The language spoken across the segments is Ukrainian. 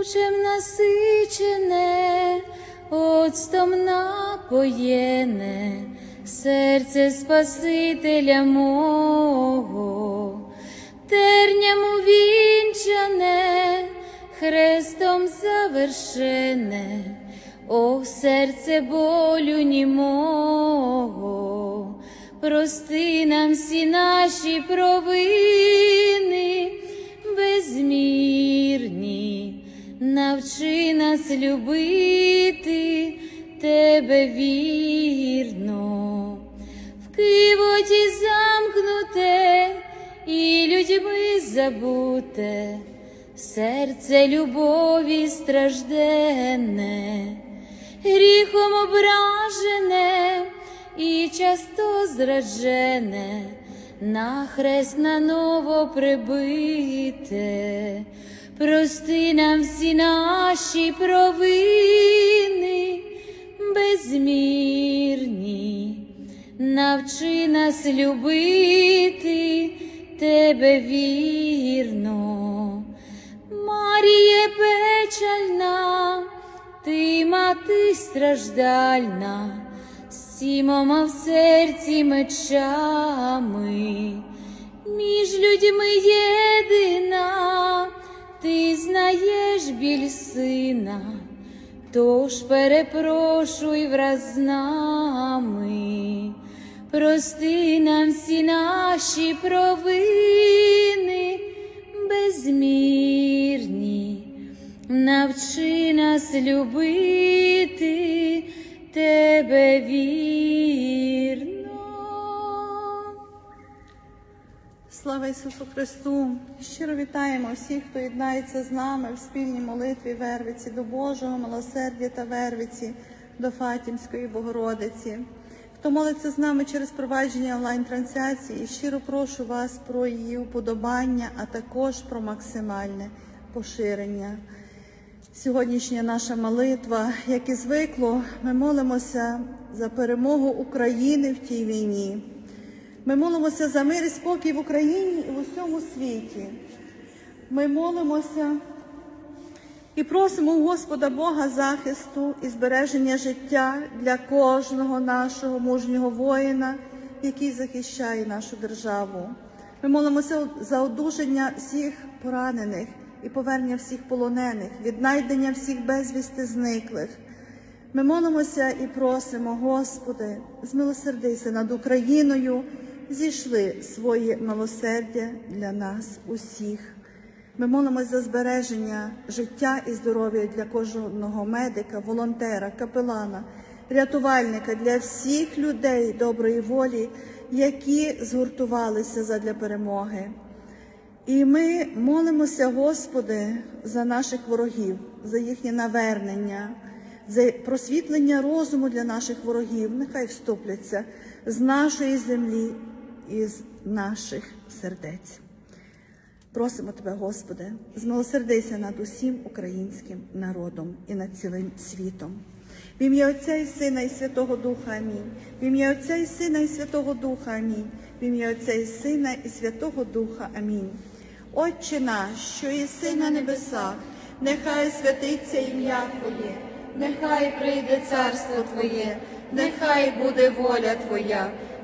овчем насичене, оцтом напоєне, серце Спасителя мого, терням увінчане, хрестом завершене, о серце болю німого, прости нам всі наші провини безмірні, навчи нас любити тебе вірно, в кивоті замкнуте і людьми забуте, серце любові стражденне, гріхом ображене і часто зраджене, на хрест наново прибите, прости нам всі наші провини безмірні, навчи нас любити тебе вірно. Маріє печальна, ти мати страждальна, сімома в серці мечами, між людьми єдина, ти знаєш біль сина, тож перепрошуй враз з нами, прости нам всі наші провини безмірні, навчи нас любити тебе вірно. Слава Ісусу Христу! Щиро вітаємо всіх, хто єднається з нами в спільній молитві Вервиці до Божого милосердя та Вервиці до Фатімської Богородиці. Хто молиться з нами через провадження онлайн-трансляції, щиро прошу вас про її уподобання, а також про максимальне поширення. Сьогоднішня наша молитва, як і звикло, ми молимося за перемогу України в тій війні. Ми молимося за мир і спокій в Україні і в усьому світі. Ми молимося і просимо Господа Бога захисту і збереження життя для кожного нашого мужнього воїна, який захищає нашу державу. Ми молимося за одужання всіх поранених і повернення всіх полонених, віднайдення всіх безвісти зниклих. Ми молимося і просимо, Господи, змилосердися над Україною, зійшли своє милосердя для нас усіх. Ми молимося за збереження життя і здоров'я для кожного медика, волонтера, капелана, рятувальника, для всіх людей доброї волі, які згуртувалися задля перемоги. І ми молимося, Господи, за наших ворогів, за їхнє навернення, за просвітлення розуму для наших ворогів. Нехай вступляться з нашої землі і з наших сердець. Просимо Тебе, Господи, змилосердися над усім українським народом і над цілим світом. В ім'я Отця і Сина і Святого Духа Амінь. В ім'я Отця і Сина і Святого Духа Амінь. В ім'я Отця і Сина і Святого Духа Амінь. Отче наш, що єси на небесах, нехай святиться ім'я Твоє, нехай прийде царство Твоє, нехай буде воля Твоя,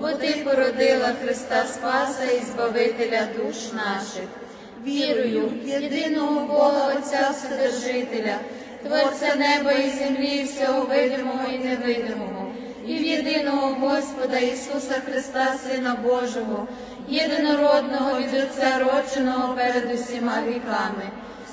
бо ти породила Христа Спаса і Збавителя душ наших. Вірую в єдиного Бога Отця Вседержителя, Творця неба і землі, всього видимого і невидимого, і в єдиного Господа Ісуса Христа, Сина Божого, єдинородного від Отця родженого перед усіма віками,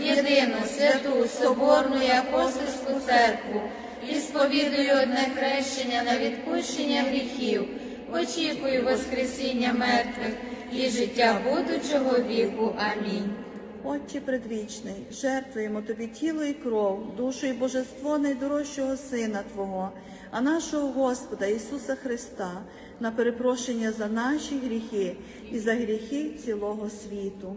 єдину, святу, соборну і апостольську церкву, і сповідую одне хрещення на відпущення гріхів, очікую Воскресіння мертвих і життя будучого віку. Амінь. Отче предвічний, жертвуємо Тобі тіло і кров, душу і божество найдорожчого Сина Твого, а нашого Господа Ісуса Христа, на перепрошення за наші гріхи і за гріхи цілого світу.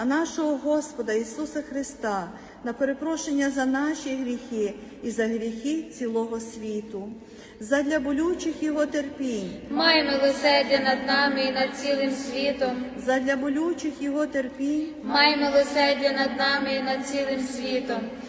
а нашого Господа Ісуса Христа, на перепрошення за наші гріхи і за гріхи цілого світу, задля болючих його терпінь, Май милосердя над нами і над цілим світом. задля болючих його терпінь, Май милосердя над нами і над цілим світом.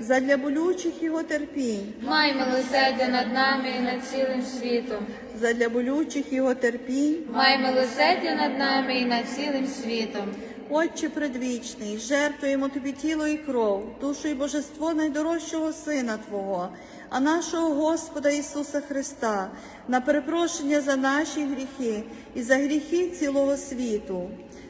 Задля болючих Його терпінь, Май милосердя над нами і над цілим світом. задля болючих Його терпінь, Май милосердя над нами і над цілим світом. Отче предвічний, жертвуємо тобі тіло і кров, душу і божество найдорожчого Сина Твого, а нашого Господа Ісуса Христа, на перепрошення за наші гріхи і за гріхи цілого світу,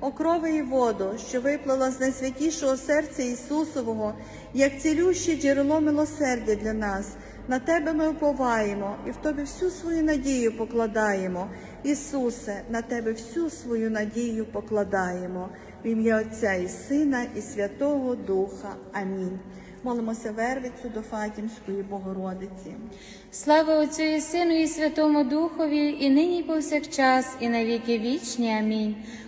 О крови і воду, що виплила з найсвятішого серця Ісусового, як цілюще джерело милосердя для нас. На Тебе ми уповаємо і в Тобі всю свою надію покладаємо. Ісусе, на Тебе всю свою надію покладаємо. В ім'я Отця і Сина, і Святого Духа. Амінь. Молимося Вервицю до Фатімської Богородиці. Слава Отцю і Сину, і Святому Духові, і нині і повсякчас, і на віки вічні. Амінь.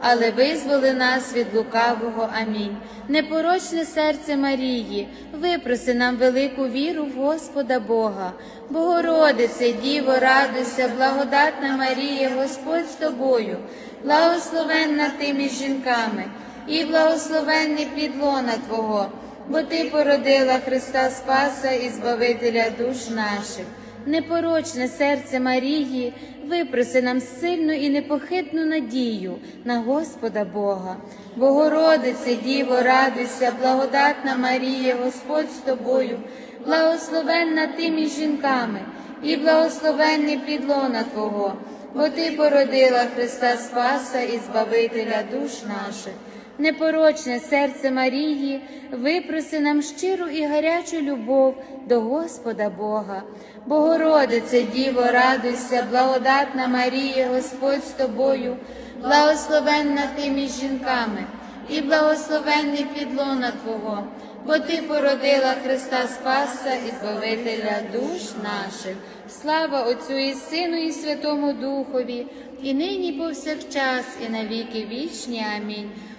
але визволи нас від лукавого. Амінь. Непорочне серце Марії, випроси нам велику віру в Господа Бога. Богородице, Діво, радуйся, благодатна Марія, Господь з тобою, благословенна ти між жінками, і благословенний плід лона Твого, бо Ти породила Христа Спаса і Збавителя душ наших непорочне серце Марії, випроси нам сильну і непохитну надію на Господа Бога. Богородице, Діво, радуйся, благодатна Марія, Господь з тобою, благословенна ти між жінками, і благословенний плідлона Твого, бо Ти породила Христа Спаса і Збавителя душ наших. Непорочне серце Марії, випроси нам щиру і гарячу любов до Господа Бога. Богородице, Діво, радуйся, благодатна Марія, Господь з тобою, благословенна ти між жінками, і благословенний підлона Твого, бо Ти породила Христа Спаса і Збавителя душ наших. Слава Отцю і Сину, і Святому Духові, і нині, і повсякчас, і на віки вічні. Амінь.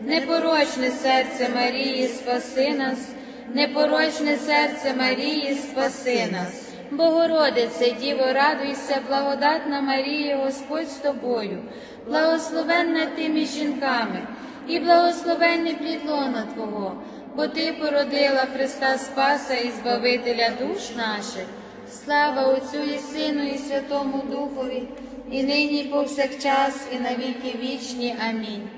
Непорочне серце Марії, спаси нас, непорочне серце Марії, спаси нас. Богородице, Діво, радуйся, благодатна Марія, Господь з тобою, благословенна ти між жінками, і благословенний плід лона Твого, бо Ти породила Христа Спаса і Збавителя душ наших. Слава Отцю і Сину, і Святому Духові, і нині, і повсякчас, і на віки вічні. Амінь.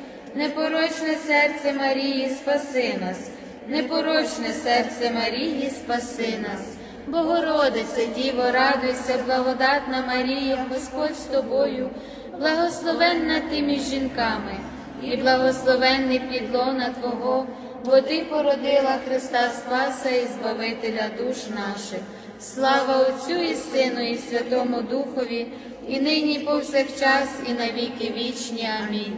Непорочне серце Марії, спаси нас, непорочне серце Марії, спаси нас. Богородице, Діво, радуйся, благодатна Марія, Господь з тобою, благословенна ти між жінками, і благословенний підлона Твого, бо Ти породила Христа Спаса і Збавителя душ наших. Слава Отцю і Сину, і Святому Духові, і нині, і повсякчас, і на віки вічні. Амінь.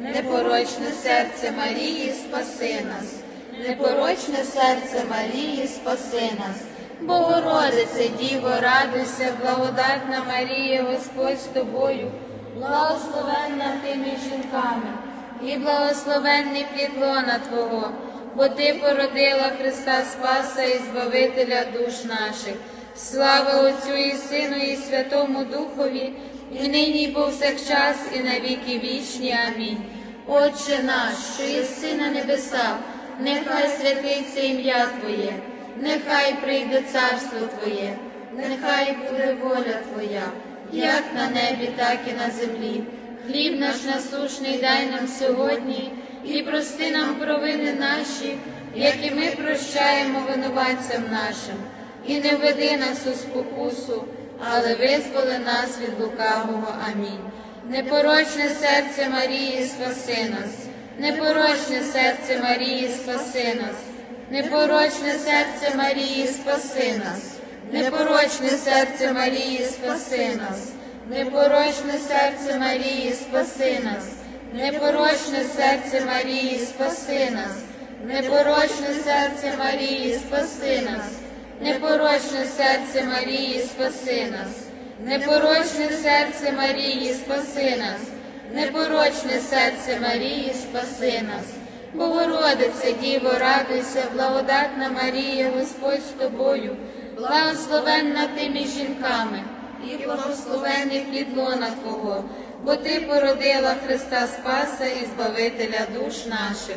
непорочне серце Марії, спаси нас, непорочне серце Марії, спаси нас. Богородице, Діво, радуйся, благодатна Марія, Господь з тобою, благословенна ти між жінками, і благословенний плід лона Твого, бо Ти породила Христа Спаса і Збавителя душ наших. Слава Отцю і Сину, і Святому Духові, і нині, і повсякчас, і на віки вічні. Амінь. Отче наш, що єси на небесах, нехай святиться ім'я Твоє, нехай прийде царство Твоє, нехай буде воля Твоя, як на небі, так і на землі. Хліб наш насушний дай нам сьогодні, і прости нам провини наші, які ми прощаємо винуватцям нашим, і не веди нас у спокусу, але визволи нас від лукавого. Амінь. Непорочне серце Марії, спаси нас, непорочне серце Марії, спаси нас, непорочне серце Марії, спаси нас, непорочне серце Марії, спаси нас, непорочне серце Марії, спаси нас, непорочне серце Марії, спаси нас, непорочне серце Марії, спаси нас, непорочне серце Марії, спаси нас. Непорочне серце Марії, спаси нас, непорочне серце Марії, спаси нас. Богородице, Діво, радуйся, благодатна Марія, Господь з тобою, благословенна ти між жінками, і благословений плід лона Твого, бо Ти породила Христа Спаса і Збавителя душ наших.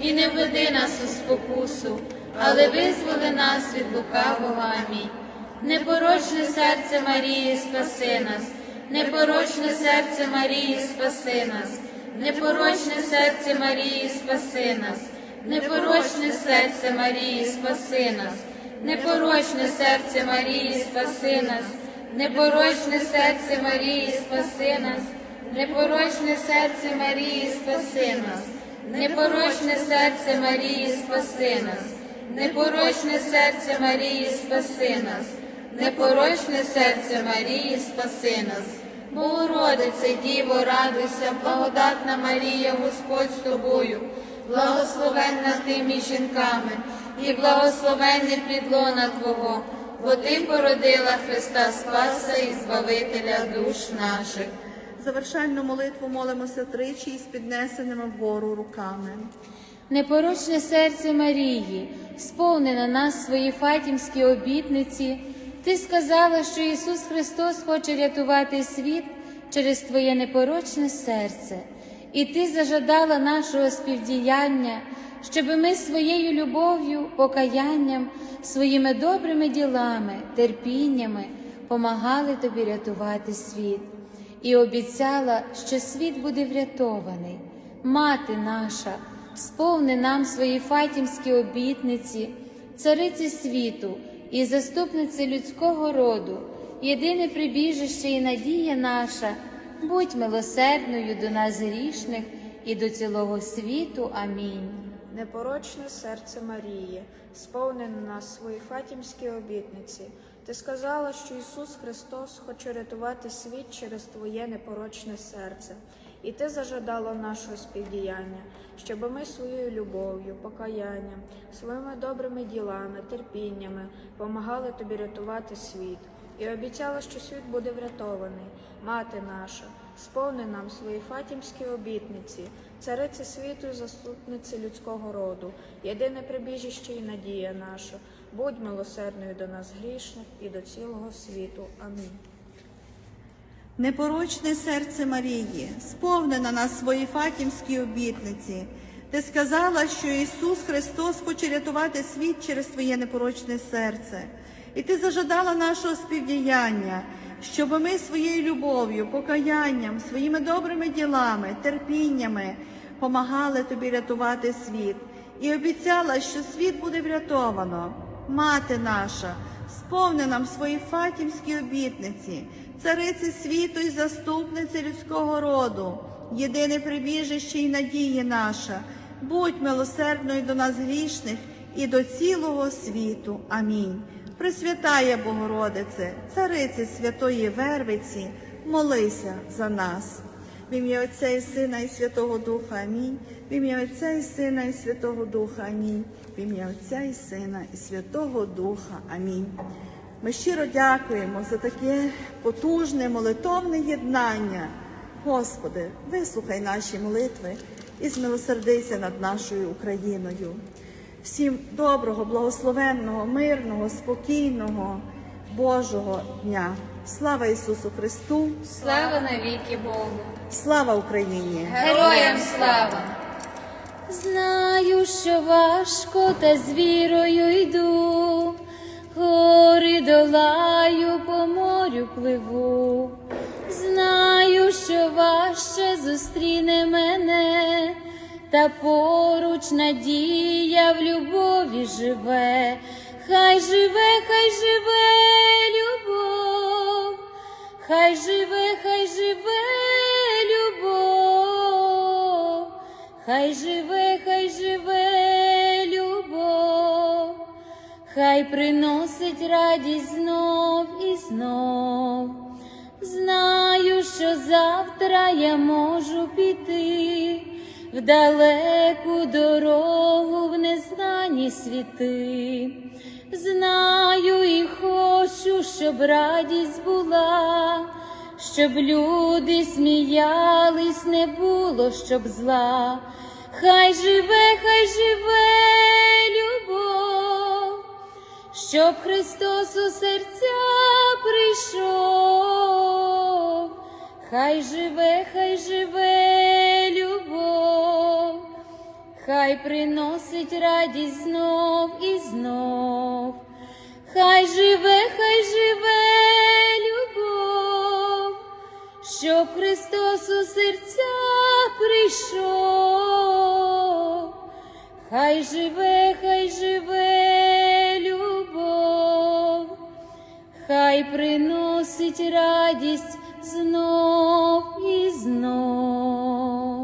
і не введи нас у спокусу, але визволи нас від лукавого. Амінь. Непорочне серце Марії, спаси нас, непорочне серце Марії, спаси нас, непорочне серце Марії, спаси нас, непорочне серце Марії, спаси нас, непорочне серце Марії, спаси нас, непорочне серце Марії, спаси нас, непорочне серце Марії, спаси нас, непорочне серце Марії, спаси нас, непорочне серце Марії, спаси нас, непорочне серце Марії, спаси нас. Богородице, Діво, радуйся, благодатна Марія, Господь з тобою, благословенна ти між жінками, і благословенний підлона Твого, бо Ти породила Христа Спаса і Збавителя душ наших. Завершальну молитву молимося тричі із піднесеними вгору руками. Непорочне серце Марії, сповни на нас свої фатімські обітниці. Ти сказала, що Ісус Христос хоче рятувати світ через Твоє непорочне серце, і Ти зажадала нашого співдіяння, щоби ми своєю любов'ю, покаянням, своїми добрими ділами, терпіннями помагали Тобі рятувати світ, і обіцяла, що світ буде врятований. Мати наша, сповни нам свої фатімські обітниці, цариці світу і заступниці людського роду, єдине прибіжище і надія наша, будь милосердною до нас грішних і до цілого світу. Амінь. Непорочне серце Марії, сповни нас свої фатімські обітниці. Ти сказала, що Ісус Христос хоче рятувати світ через Твоє непорочне серце, і Ти зажадала нашого співдіяння, щоб ми своєю любов'ю, покаянням, своїми добрими ділами, терпіннями помагали Тобі рятувати світ, і обіцяла, що світ буде врятований, мати наша. Сповни нам свої фатімські обітниці, цариці світу і заступниці людського роду, єдине прибіжище і надія наша. Будь милосердною до нас грішних і до цілого світу. Амінь. Непорочне серце Марії, сповни на нас свої фатімські обітниці. Ти сказала, що Ісус Христос хоче рятувати світ через твоє непорочне серце. І ти зажадала нашого співдіяння, щоб ми своєю любов'ю, покаянням, своїми добрими ділами, терпіннями помагали тобі рятувати світ. І обіцяла, що світ буде врятовано. Мати наша, сповни нам свої фатімські обітниці, цариці світу і заступниці людського роду, єдине прибіжище і надії наша. Будь милосердною до нас грішних і до цілого світу. Амінь. Пресвятає Богородице, цариці святої Вервиці, молися за нас. В ім'я Отця і Сина і Святого Духа Амінь. В ім'я Отця і Сина і Святого Духа Амінь. В ім'я Отця і Сина і Святого Духа Амінь. Ми щиро дякуємо за таке потужне молитовне єднання. Господи, вислухай наші молитви і змилосердися над нашою Україною. Всім доброго, благословенного, мирного, спокійного, Божого дня. Слава Ісусу Христу! Слава навіки Богу! Слава Україні! Героям слава! Знаю, що важко, та з вірою йду, гори долаю, по морю пливу. Знаю, що важче зустріне мене, та поруч надія в любові живе. Хай живе, хай живе любов, хай живе, хай живе Хай живе, хай живе любов, хай приносить радість знов і знов. Знаю, що завтра я можу піти в далеку дорогу, в незнані світи. Знаю і хочу, щоб радість була, щоб люди сміялись, не було, щоб зла. Хай живе, хай живе любов, щоб Христос у серця прийшов. Хай живе, хай живе любов, хай приносить радість знов і знов. Хай живе, хай живе любов, щоб Христос у серця прийшов. Хай живе, хай живе любов, хай приносить радість знов і знов.